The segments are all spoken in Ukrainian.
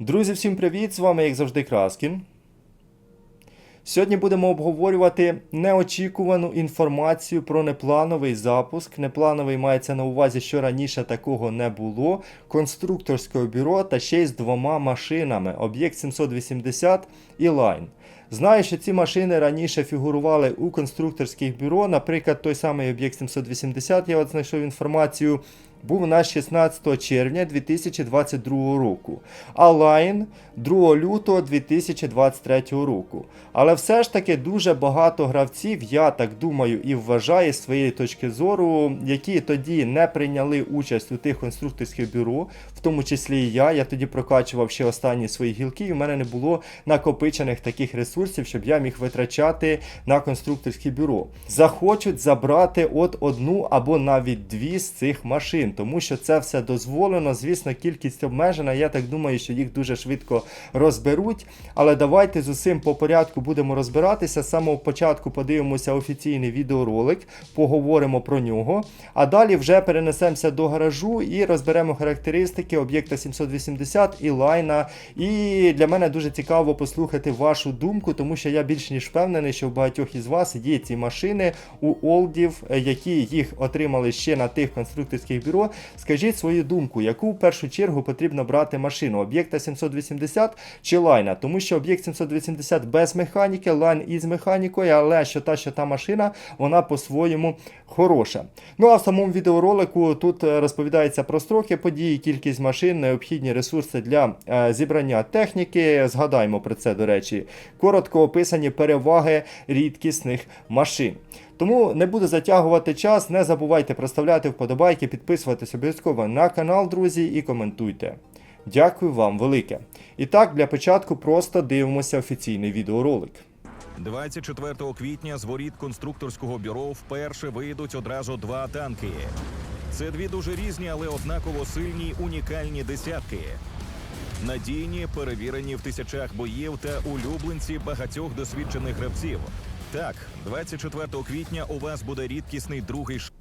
Друзі, всім привіт! З вами, як завжди, Краскін. Сьогодні будемо обговорювати неочікувану інформацію про неплановий запуск. Неплановий мається на увазі, що раніше такого не було. Конструкторського бюро та ще й з двома машинами: об'єкт 780 і Line. Знаю, що ці машини раніше фігурували у конструкторських бюро. Наприклад, той самий об'єкт 780, я от знайшов інформацію, був на 16 червня 2022 року, а Line 2 лютого 2023 року. Але все ж таки дуже багато гравців, я так думаю і вважаю з своєї точки зору, які тоді не прийняли участь у тих конструкторських бюро, в тому числі і я. Я тоді прокачував ще останні свої гілки, і в мене не було накопичених таких ресурсів, щоб я міг витрачати на конструкторське бюро. Захочуть забрати от одну або навіть дві з цих машин, тому що це все дозволено. Звісно, кількість обмежена. Я так думаю, що їх дуже швидко розберуть. Але давайте з усім по порядку будемо розбиратися. З самого початку подивимося офіційний відеоролик, поговоримо про нього. А далі вже перенесемося до гаражу і розберемо характеристики об'єкта 780 і лайна. І для мене дуже цікаво послухати вашу думку, тому що я більш ніж впевнений, що в багатьох із вас є ці машини у олдів, які їх отримали ще на тих конструкторських бюро. Скажіть свою думку, яку в першу чергу потрібно брати машину об'єкта 780 чи лайна, тому що об'єкт 780 без механіки, лайн із механікою, але що та, що та машина, вона по-своєму хороша. Ну а в самому відеоролику тут е, розповідається про строки події, кількість машин, необхідні ресурси для е, зібрання техніки. Згадаємо про це, до речі, коротко описані переваги рідкісних машин. Тому не буду затягувати час. Не забувайте проставляти вподобайки, підписуватись обов'язково на канал, друзі, і коментуйте. Дякую вам велике. І так, для початку просто дивимося офіційний відеоролик. 24 квітня з воріт конструкторського бюро вперше вийдуть одразу два танки. Це дві дуже різні, але однаково сильні унікальні десятки. Надійні, перевірені в тисячах боїв та улюбленці багатьох досвідчених гравців. Так, 24 квітня у вас буде рідкісний другий ш...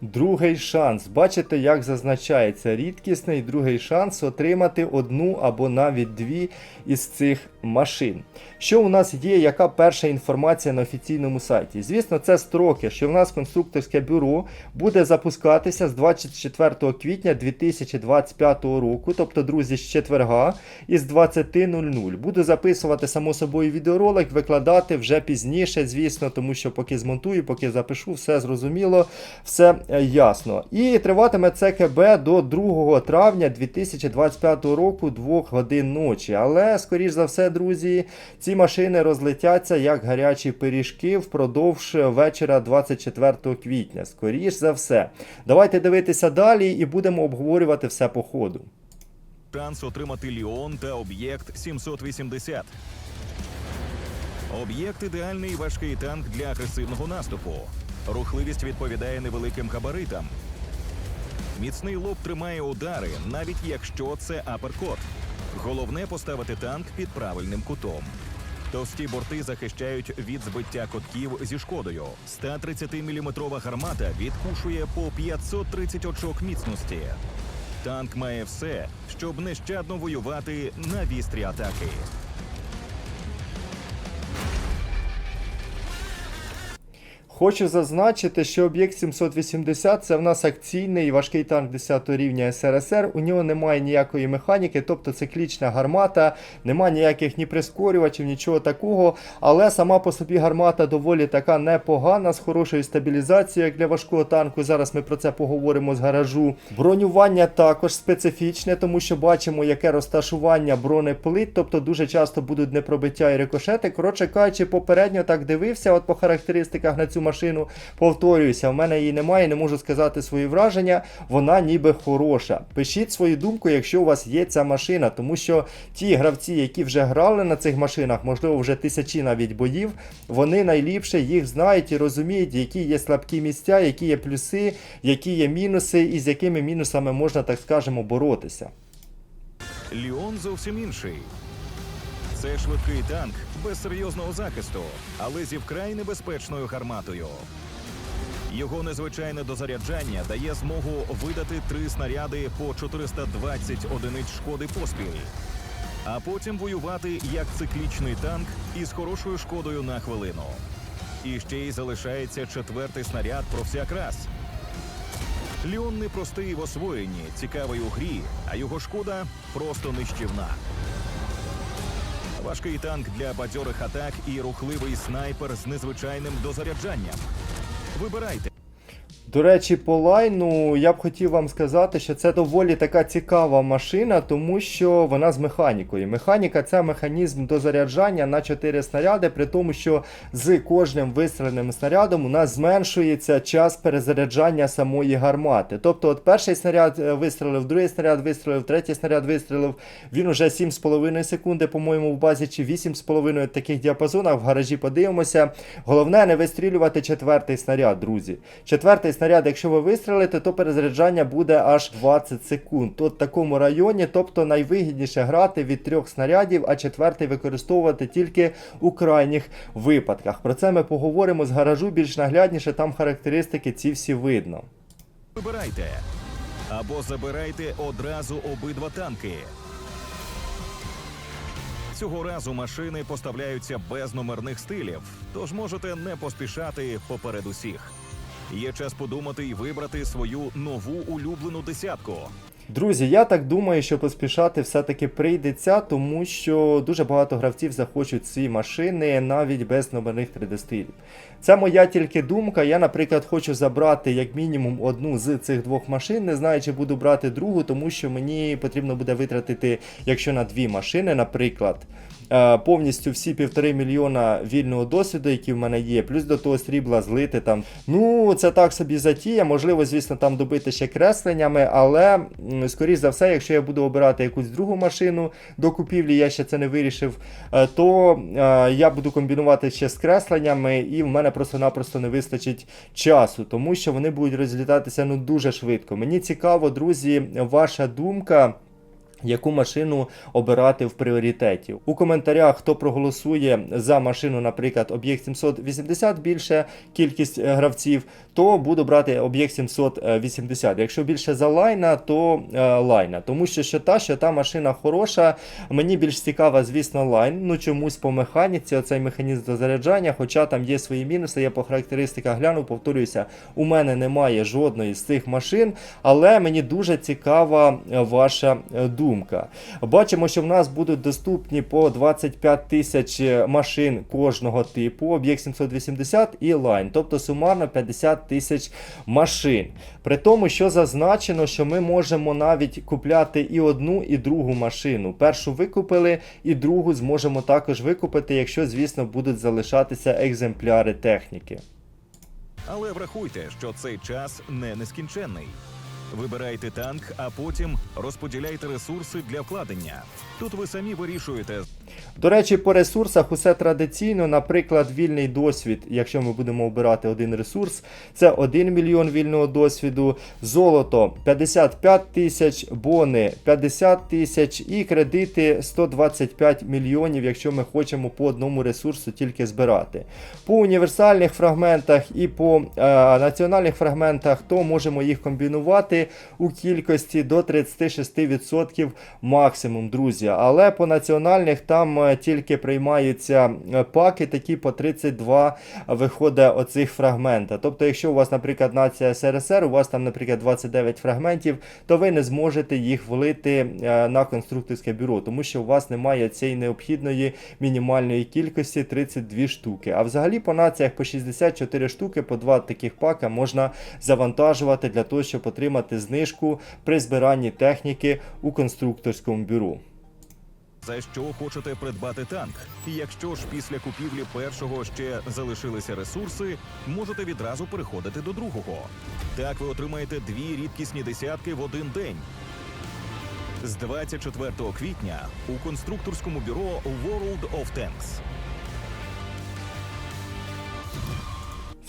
Другий шанс. Бачите, як зазначається рідкісний другий шанс отримати одну або навіть дві із цих машин. Що у нас є, яка перша інформація на офіційному сайті? Звісно, це строки, що в нас конструкторське бюро буде запускатися з 24 квітня 2025 року, тобто, друзі, з четверга із 20.00. Буду записувати само собою відеоролик, викладати вже пізніше, звісно, тому що поки змонтую, поки запишу, все зрозуміло, все ясно. І триватиме це КБ до 2 травня 2025 року, 2 годин ночі. Але, скоріш за все, друзі, ці машини розлетяться як гарячі пиріжки впродовж вечора 24 квітня. Скоріш за все. Давайте дивитися далі і будемо обговорювати все по ходу. шанс отримати Ліон та об'єкт 780. Об'єкт ідеальний важкий танк для агресивного наступу. Рухливість відповідає невеликим габаритам. Міцний лоб тримає удари, навіть якщо це аперкот. Головне поставити танк під правильним кутом. Товсті борти захищають від збиття котків зі шкодою. 130-мм гармата відкушує по 530 очок міцності. Танк має все, щоб нещадно воювати на вістрі атаки. Хочу зазначити, що об'єкт 780 це в нас акційний важкий танк 10 рівня СРСР. У нього немає ніякої механіки, тобто циклічна гармата, немає ніяких ні прискорювачів, нічого такого. Але сама по собі гармата доволі така непогана, з хорошою стабілізацією, як для важкого танку. Зараз ми про це поговоримо з гаражу. Бронювання також специфічне, тому що бачимо, яке розташування бронеплит, тобто дуже часто будуть непробиття і рикошети. Коротше кажучи, попередньо так дивився, от по характеристиках на цю машину. Повторююся, в мене її немає, не можу сказати свої враження. Вона ніби хороша. Пишіть свою думку, якщо у вас є ця машина, тому що ті гравці, які вже грали на цих машинах, можливо, вже тисячі навіть боїв, вони найліпше їх знають і розуміють, які є слабкі місця, які є плюси, які є мінуси, і з якими мінусами можна, так скажемо, боротися. Ліон зовсім інший. Це швидкий танк без серйозного захисту, але зі вкрай небезпечною гарматою. Його незвичайне дозаряджання дає змогу видати три снаряди по 420 одиниць шкоди поспіль. а потім воювати як циклічний танк із хорошою шкодою на хвилину. І ще й залишається четвертий снаряд про всяк раз. Ліон непростий в освоєнні, цікавий у грі, а його шкода просто нищівна. Важкий танк для бадьорих атак і рухливий снайпер з незвичайним дозаряджанням. Вибирайте. До речі, по лайну я б хотів вам сказати, що це доволі така цікава машина, тому що вона з механікою. Механіка це механізм дозаряджання на 4 снаряди, при тому, що з кожним вистріленим снарядом у нас зменшується час перезаряджання самої гармати. Тобто, от перший снаряд е, вистрілив, другий снаряд вистрілив, третій снаряд вистрілив. Він уже 7,5 секунди, по-моєму, в базі чи 8,5 в таких діапазонах. В гаражі подивимося. Головне не вистрілювати четвертий снаряд, друзі. Четвертий снаряд, якщо ви вистрілите, то перезаряджання буде аж 20 секунд. От в такому районі, тобто найвигідніше грати від трьох снарядів, а четвертий використовувати тільки у крайніх випадках. Про це ми поговоримо з гаражу більш наглядніше, там характеристики ці всі видно. Вибирайте. Або забирайте одразу обидва танки. Цього разу машини поставляються без номерних стилів, тож можете не поспішати поперед усіх. Є час подумати і вибрати свою нову улюблену десятку. Друзі, я так думаю, що поспішати все-таки прийдеться, тому що дуже багато гравців захочуть ці машини навіть без номерних 3D-стилів. Це моя тільки думка. Я, наприклад, хочу забрати як мінімум одну з цих двох машин. Не знаю, чи буду брати другу, тому що мені потрібно буде витратити, якщо на дві машини, наприклад. Е, Повністю всі півтори мільйона вільного досвіду, які в мене є, плюс до того срібла злити там. Ну, це так собі затія. Можливо, звісно, там добити ще кресленнями, але скоріш за все, якщо я буду обирати якусь другу машину до купівлі, я ще це не вирішив, е, то е, я буду комбінувати ще з кресленнями, і в мене просто-напросто не вистачить часу, тому що вони будуть розлітатися ну дуже швидко. Мені цікаво, друзі, ваша думка. Яку машину обирати в пріоритеті? У коментарях, хто проголосує за машину, наприклад, об'єкт 780 більше кількість е, гравців, то буду брати об'єкт 780. Якщо більше за лайна, то е, лайна. Тому що що та, що та машина хороша. Мені більш цікава, звісно, лайн. Ну чомусь по механіці, оцей механізм до заряджання, хоча там є свої мінуси, я по характеристиках гляну, повторююся, у мене немає жодної з цих машин, але мені дуже цікава е, ваша е, думка. Бачимо, що в нас будуть доступні по 25 тисяч е, машин кожного типу, об'єкт 780 і лайн, тобто сумарно 50 тисяч машин. При тому, що зазначено, що ми можемо навіть купляти і одну, і другу машину. Першу викупили, і другу зможемо також викупити, якщо, звісно, будуть залишатися екземпляри техніки. Але врахуйте, що цей час не нескінченний. Вибирайте танк, а потім розподіляйте ресурси для вкладення. Тут ви самі вирішуєте, До речі, по ресурсах усе традиційно, наприклад, вільний досвід, якщо ми будемо обирати один ресурс, це 1 мільйон вільного досвіду, золото 55 тисяч, бони 50 тисяч і кредити 125 мільйонів, якщо ми хочемо по одному ресурсу тільки збирати. По універсальних фрагментах і по е, національних фрагментах, то можемо їх комбінувати у кількості до 36% максимум, друзі. Але по національних там е, тільки приймаються е, паки, такі по 32 виходить оцих фрагмента. Тобто, якщо у вас, наприклад, нація СРСР, у вас там, наприклад, 29 фрагментів, то ви не зможете їх влити е, на конструкторське бюро, тому що у вас немає цієї необхідної мінімальної кількості 32 штуки. А взагалі по націях по 64 штуки, по два таких пака можна завантажувати для того, щоб отримати знижку при збиранні техніки у конструкторському бюро. За що хочете придбати танк. Якщо ж після купівлі першого ще залишилися ресурси, можете відразу переходити до другого. Так ви отримаєте дві рідкісні десятки в один день. З 24 квітня у конструкторському бюро World of Tanks.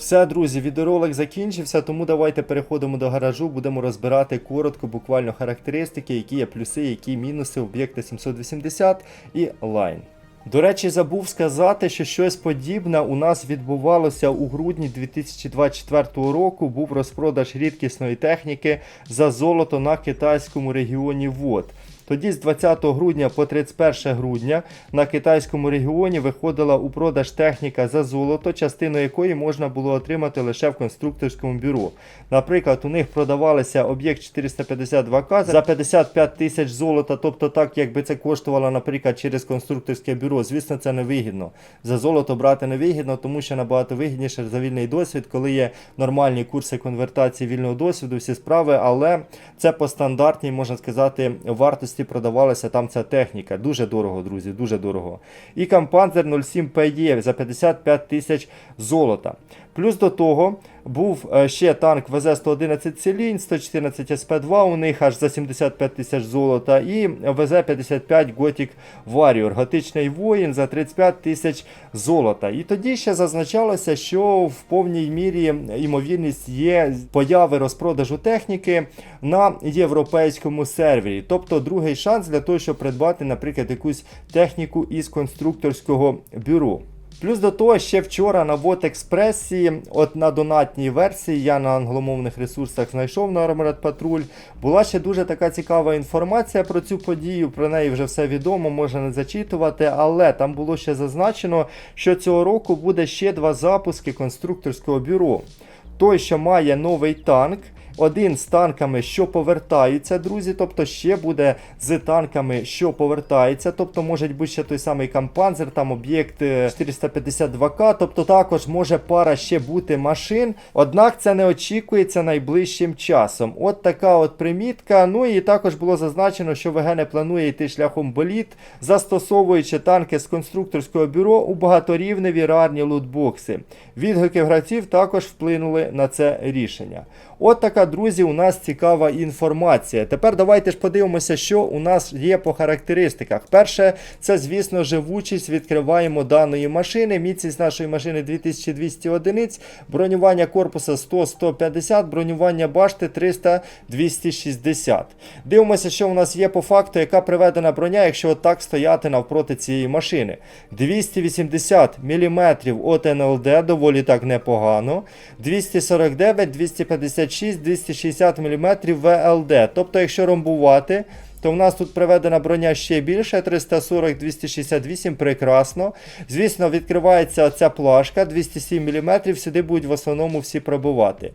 Все, друзі, відеоролик закінчився, тому давайте переходимо до гаражу, будемо розбирати коротко, буквально характеристики, які є плюси, які мінуси об'єкта 780 і Line. До речі, забув сказати, що щось подібне у нас відбувалося у грудні 2024 року. Був розпродаж рідкісної техніки за золото на китайському регіоні ВОД. Тоді з 20 грудня по 31 грудня на китайському регіоні виходила у продаж техніка за золото, частину якої можна було отримати лише в конструкторському бюро. Наприклад, у них продавалися об'єкт 452К за 55 тисяч золота, тобто так, якби це коштувало, наприклад, через конструкторське бюро. Звісно, це не вигідно. За золото брати не вигідно, тому що набагато вигідніше за вільний досвід, коли є нормальні курси конвертації вільного досвіду, всі справи, але це по стандартній, можна сказати, вартості продавалася там ця техніка. Дуже дорого, друзі, дуже дорого. І Кампанзер 07 PE за 55 тисяч золота. Плюс до того був е, ще танк ВЗ-111 Целінь, 114 СП2, у них аж за 75 тисяч золота, і ВЗ-55 Gothic Warrior, готичний воїн за 35 тисяч золота. І тоді ще зазначалося, що в повній мірі ймовірність є появи розпродажу техніки на європейському сервері. Тобто другий шанс для того, щоб придбати, наприклад, якусь техніку із конструкторського бюро. Плюс до того, ще вчора на Вотекспресі, от на донатній версії, я на англомовних ресурсах знайшов на Armored Patrol, була ще дуже така цікава інформація про цю подію. Про неї вже все відомо, можна не зачитувати, але там було ще зазначено, що цього року буде ще два запуски конструкторського бюро. Той, що має новий танк. Один з танками, що повертаються, друзі, тобто ще буде з танками, що повертаються, тобто може бути ще той самий Кампанзер, там об'єкт е, 452К, тобто також може пара ще бути машин, однак це не очікується найближчим часом. От така от примітка. Ну і також було зазначено, що ВГ не планує йти шляхом боліт, застосовуючи танки з конструкторського бюро у багаторівневі рарні лутбокси. Відгуки гравців також вплинули на це рішення. От така, друзі, у нас цікава інформація. Тепер давайте ж подивимося, що у нас є по характеристиках. Перше, це, звісно, живучість. Відкриваємо даної машини. Міцність нашої машини 2200 одиниць, бронювання корпуса 100-150, бронювання башти 300-260. Дивимося, що у нас є по факту, яка приведена броня, якщо отак стояти навпроти цієї машини. 280 мм от НЛД, доволі так непогано. 249, 256, 260 мм ВЛД. Тобто, якщо ромбувати, то в нас тут приведена броня ще більше, 340, 268, прекрасно. Звісно, відкривається ця плашка 207 мм, сюди будуть в основному всі пробувати.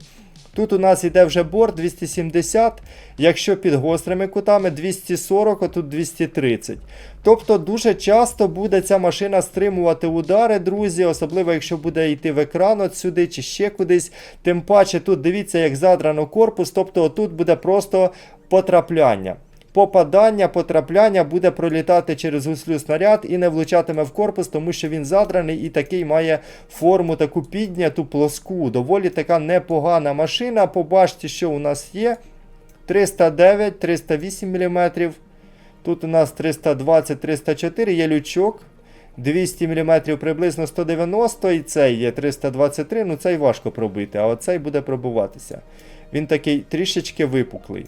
Тут у нас йде вже борт 270, якщо під гострими кутами 240, а тут 230. Тобто дуже часто буде ця машина стримувати удари, друзі, особливо якщо буде йти в екран от сюди чи ще кудись. Тим паче тут дивіться, як задрано корпус, тобто тут буде просто потрапляння. Попадання, потрапляння буде пролітати через гуслю снаряд і не влучатиме в корпус, тому що він задраний і такий має форму таку підняту плоску. Доволі така непогана машина. Побачте, що у нас є. 309, 308 мм. Тут у нас 320, 304, є лючок. 200 мм приблизно 190 і цей є 323, ну цей важко пробити, а оцей буде пробуватися. Він такий трішечки випуклий.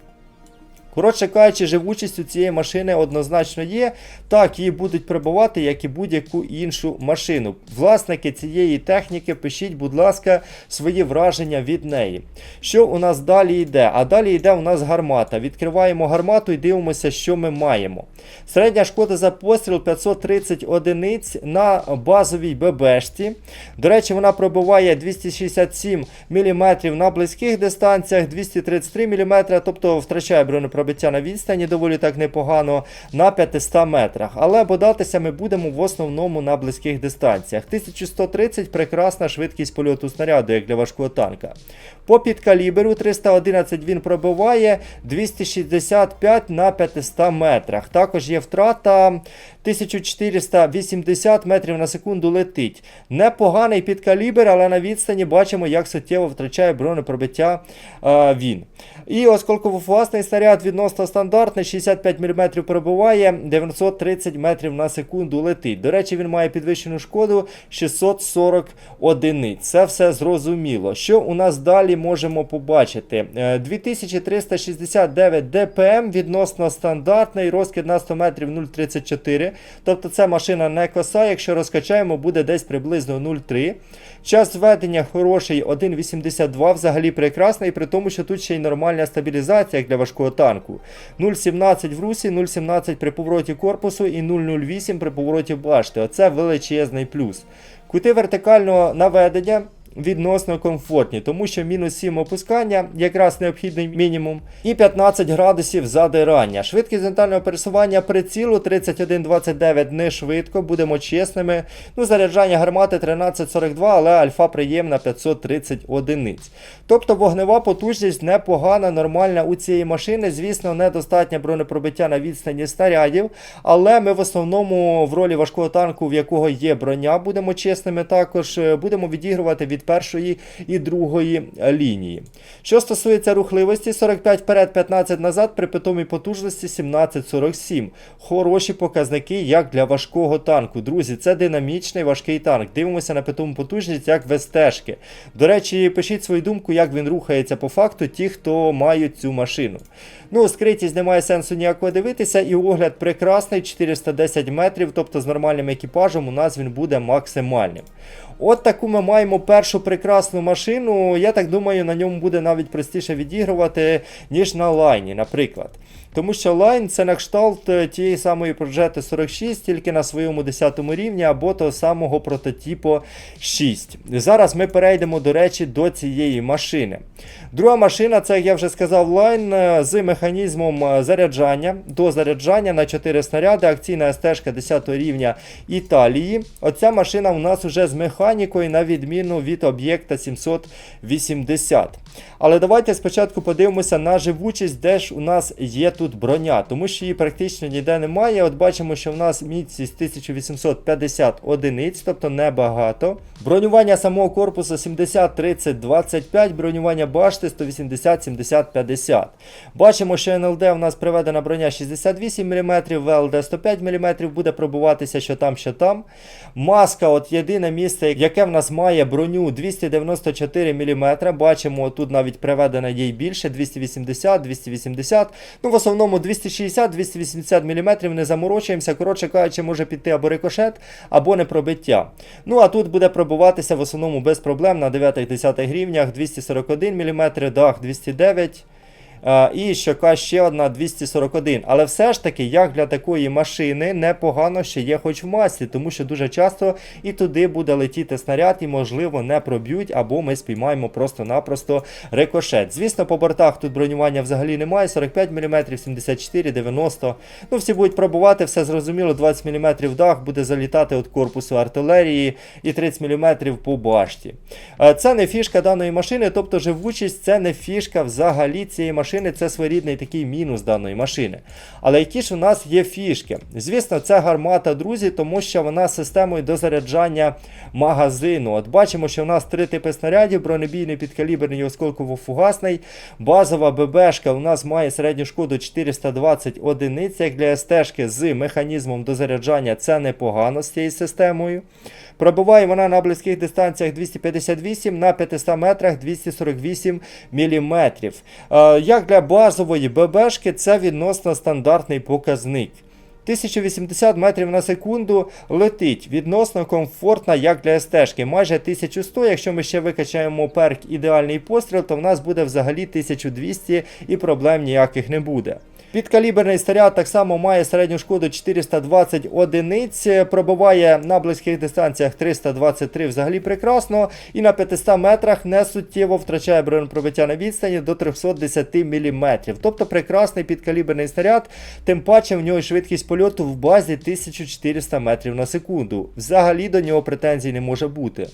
Коротше кажучи, живучість у цієї машини однозначно є. Так, її будуть прибувати, як і будь-яку іншу машину. Власники цієї техніки, пишіть, будь ласка, свої враження від неї. Що у нас далі йде? А далі йде у нас гармата. Відкриваємо гармату і дивимося, що ми маємо. Середня шкода за постріл 530 одиниць на базовій ББшці. До речі, вона пробиває 267 мм на близьких дистанціях, 233 мм, тобто втрачає бронепробиття на відстані доволі так непогано на 500 метрах. Але бодатися ми будемо в основному на близьких дистанціях. 1130 прекрасна швидкість польоту снаряду, як для важкого танка. По підкаліберу 311 він пробиває 265 на 500 метрах. Також є втрата 1480 метрів на секунду летить. Непоганий підкалібр, але на відстані бачимо, як суттєво втрачає бронепробиття е, він. І осколково-фугасний снаряд відносно стандартний, 65 мм пробиває, 930 метрів на секунду летить. До речі, він має підвищену шкоду 640 одиниць. Це все зрозуміло. Що у нас далі можемо побачити? Е, 2369 ДПМ відносно стандартний, розкид на 100 метрів 0,34. Тобто це машина не коса, якщо розкачаємо, буде десь приблизно 0,3. Час введення хороший 1,82, взагалі прекрасний, при тому, що тут ще й нормальна стабілізація як для важкого танку. 0,17 в русі, 0,17 при повороті корпусу і 0,08 при повороті башти. Оце величезний плюс. Кути вертикального наведення відносно комфортні, тому що мінус 7 опускання якраз необхідний мінімум, і 15 градусів задирання. Швидкість горизонтального пересування прицілу 31,29 не швидко, будемо чесними. Ну, заряджання гармати 13,42, але альфа приємна 530 одиниць. Тобто вогнева потужність непогана, нормальна у цієї машини. Звісно, недостатнє бронепробиття на відстані снарядів, але ми в основному в ролі важкого танку, в якого є броня, будемо чесними, також е, будемо відігрувати від першої і другої лінії. Що стосується рухливості, 45 вперед, 15 назад, при питомій потужності 17,47. Хороші показники, як для важкого танку. Друзі, це динамічний важкий танк. Дивимося на питому потужність, як в СТ-шки. До речі, пишіть свою думку, як він рухається по факту, ті, хто мають цю машину. Ну, скритість немає сенсу ніякого дивитися, і огляд прекрасний, 410 метрів, тобто з нормальним екіпажем у нас він буде максимальним. От таку ми маємо першу прекрасну машину. Я так думаю, на ньому буде навіть простіше відігрувати, ніж на лайні, наприклад. Тому що лайн це на кшталт е, тієї самої Progetto 46, тільки на своєму 10 рівні, або того самого прототипу 6. Зараз ми перейдемо, до речі, до цієї машини. Друга машина, це, як я вже сказав, лайн е, з механізмом е, заряджання до заряджання на 4 снаряди, акційна СТ 10 рівня Італії. Оця машина у нас вже з механікою, на відміну від об'єкта 780. Але давайте спочатку подивимося на живучість, де ж у нас є тут броня, тому що її практично ніде немає. От бачимо, що в нас міцність 1850 одиниць, тобто небагато. Бронювання самого корпусу 70, 30, 25, бронювання башти 180, 70, 50. Бачимо, що НЛД у нас приведена броня 68 мм, ВЛД 105 мм, буде пробуватися що там, що там. Маска, от єдине місце, яке в нас має броню 294 мм. Бачимо, тут навіть приведено їй більше 280, 280. Ну, в основному 260-280 мм не заморочуємося. Коротше кажучи, може піти або рикошет, або не пробиття. Ну, а тут буде пробуватися в основному без проблем на 9-10 гривнях 241 мм, дах 209 Е, І щока ще одна 241. Але все ж таки, як для такої машини, непогано ще є хоч в маслі, тому що дуже часто і туди буде летіти снаряд, і, можливо, не проб'ють, або ми спіймаємо просто-напросто рикошет. Звісно, по бортах тут бронювання взагалі немає. 45 мм, 74, 90. Ну, всі будуть пробувати, все зрозуміло, 20 мм дах буде залітати від корпусу артилерії і 30 мм по башті. Е, Це не фішка даної машини, тобто живучість це не фішка взагалі цієї машини, це своєрідний такий мінус даної машини. Але які ж у нас є фішки? Звісно, це гармата, друзі, тому що вона з системою дозаряджання магазину. От бачимо, що у нас три типи снарядів: бронебійний, підкаліберний і осколково-фугасний. Базова ББшка у нас має середню шкоду 420 одиниць, як для СТ-шки з механізмом дозаряджання це непогано з цією системою. Пробиває вона на близьких дистанціях 258, на 500 метрах 248 мм. Як для базової ББшки, це відносно стандартний показник. 1080 метрів на секунду летить відносно комфортна, як для СТ-шки. Майже 1100, якщо ми ще викачаємо перк ідеальний постріл, то в нас буде взагалі 1200 і проблем ніяких не буде. Підкаліберний снаряд так само має середню шкоду 420 одиниць, пробиває на близьких дистанціях 323 взагалі прекрасно. І на 500 метрах не суттєво втрачає бронепробиття на відстані до 310 мм. Тобто прекрасний підкаліберний снаряд, тим паче в нього швидкість польоту в базі 1400 метрів на секунду. Взагалі до нього претензій не може бути.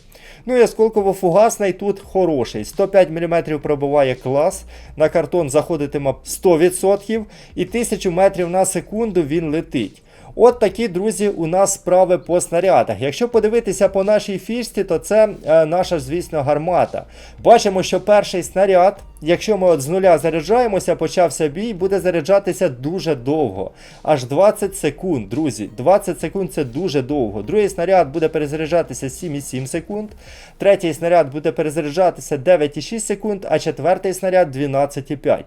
Ну і осколково-фугасний тут хороший. 105 мм пробиває клас, на картон заходитиме 100% і 1000 метрів на секунду він летить. От такі, друзі, у нас справи по снарядах. Якщо подивитися по нашій фішці, то це е, наша, звісно, гармата. Бачимо, що перший снаряд, якщо ми от з нуля заряджаємося, почався бій, буде заряджатися дуже довго. Аж 20 секунд, друзі. 20 секунд це дуже довго. Другий снаряд буде перезаряджатися 7,7 секунд. Третій снаряд буде перезаряджатися 9,6 секунд, а четвертий снаряд 12,5.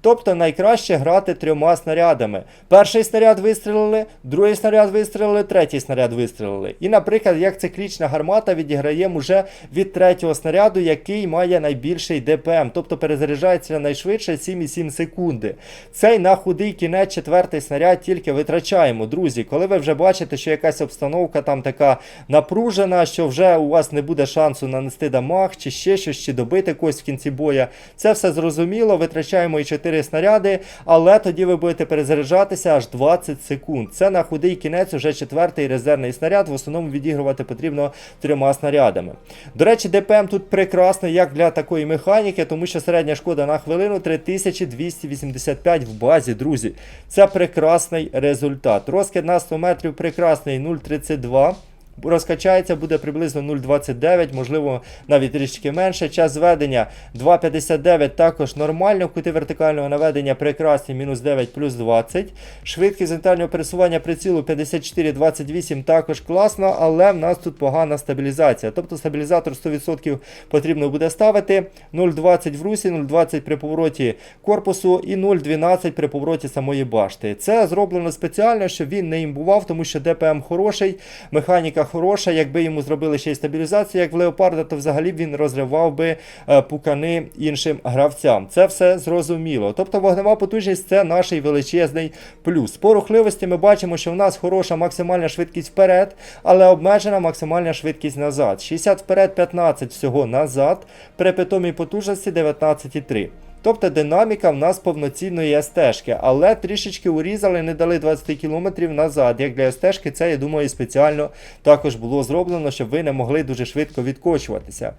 Тобто найкраще грати трьома снарядами. Перший снаряд вистрілили, другий снаряд вистрілили, третій снаряд вистрілили. І, наприклад, як циклічна гармата відіграємо вже від третього снаряду, який має найбільший ДПМ, тобто перезаряджається найшвидше 7,7 секунди. Цей на худий кінець четвертий снаряд тільки витрачаємо. Друзі, коли ви вже бачите, що якась обстановка там така напружена, що вже у вас не буде шансу нанести дамаг, чи ще щось, чи добити когось в кінці боя. Це все зрозуміло, витрачаємо і 4 снаряди, але тоді ви будете перезаряджатися аж 20 секунд. Це на худий кінець уже четвертий резервний снаряд. В основному відігрувати потрібно трьома снарядами. До речі, ДПМ тут прекрасний як для такої механіки, тому що середня шкода на хвилину 3285 в базі, друзі. Це прекрасний результат. Розкид на 100 метрів прекрасний 0,32. Розкачається буде приблизно 0,29, можливо, навіть трішки менше. Час зведення 2,59 також нормально. Кути вертикального наведення прекрасні, мінус 9 плюс 20. Швидкість центрального пересування прицілу 54,28 також класно, але в нас тут погана стабілізація. Тобто стабілізатор 100% потрібно буде ставити. 0,20 в русі, 0,20 при повороті корпусу і 0,12 при повороті самої башти. Це зроблено спеціально, щоб він не імбував, тому що ДПМ хороший, механіка хороша. Якби йому зробили ще й стабілізацію, як в Леопарда, то взагалі він розривав би е, пукани іншим гравцям. Це все зрозуміло. Тобто вогнева потужність це наш величезний плюс. По рухливості ми бачимо, що в нас хороша максимальна швидкість вперед, але обмежена максимальна швидкість назад. 60 вперед, 15 всього назад. При питомій потужності 19,3. Тобто динаміка в нас повноцінної СТ-шки, але трішечки урізали, не дали 20 км назад. Як для СТ-шки, це, я думаю, спеціально також було зроблено, щоб ви не могли дуже швидко відкочуватися.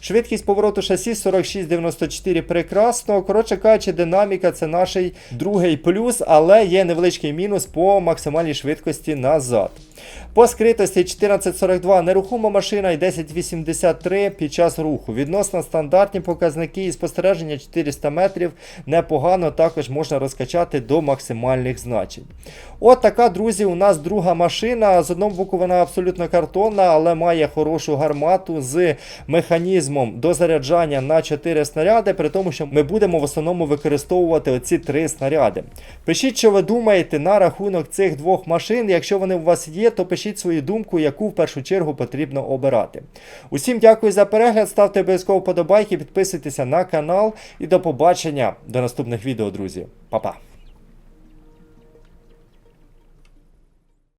Швидкість повороту шасі 46-94 прекрасно. Коротше кажучи, динаміка це наш другий плюс, але є невеличкий мінус по максимальній швидкості назад. По скритості 1442 нерухома машина і 1083 під час руху. Відносно стандартні показники і спостереження 400 метрів непогано також можна розкачати до максимальних значень. От така, друзі, у нас друга машина. З одного боку, вона абсолютно картонна, але має хорошу гармату з механізмом дозаряджання на 4 снаряди, при тому, що ми будемо в основному використовувати оці 3 снаряди. Пишіть, що ви думаєте на рахунок цих двох машин. Якщо вони у вас є, то пишіть свою думку, яку в першу чергу потрібно обирати. Усім дякую за перегляд, ставте обов'язково вподобайки, підписуйтеся на канал і до побачення до наступних відео, друзі. Па-па!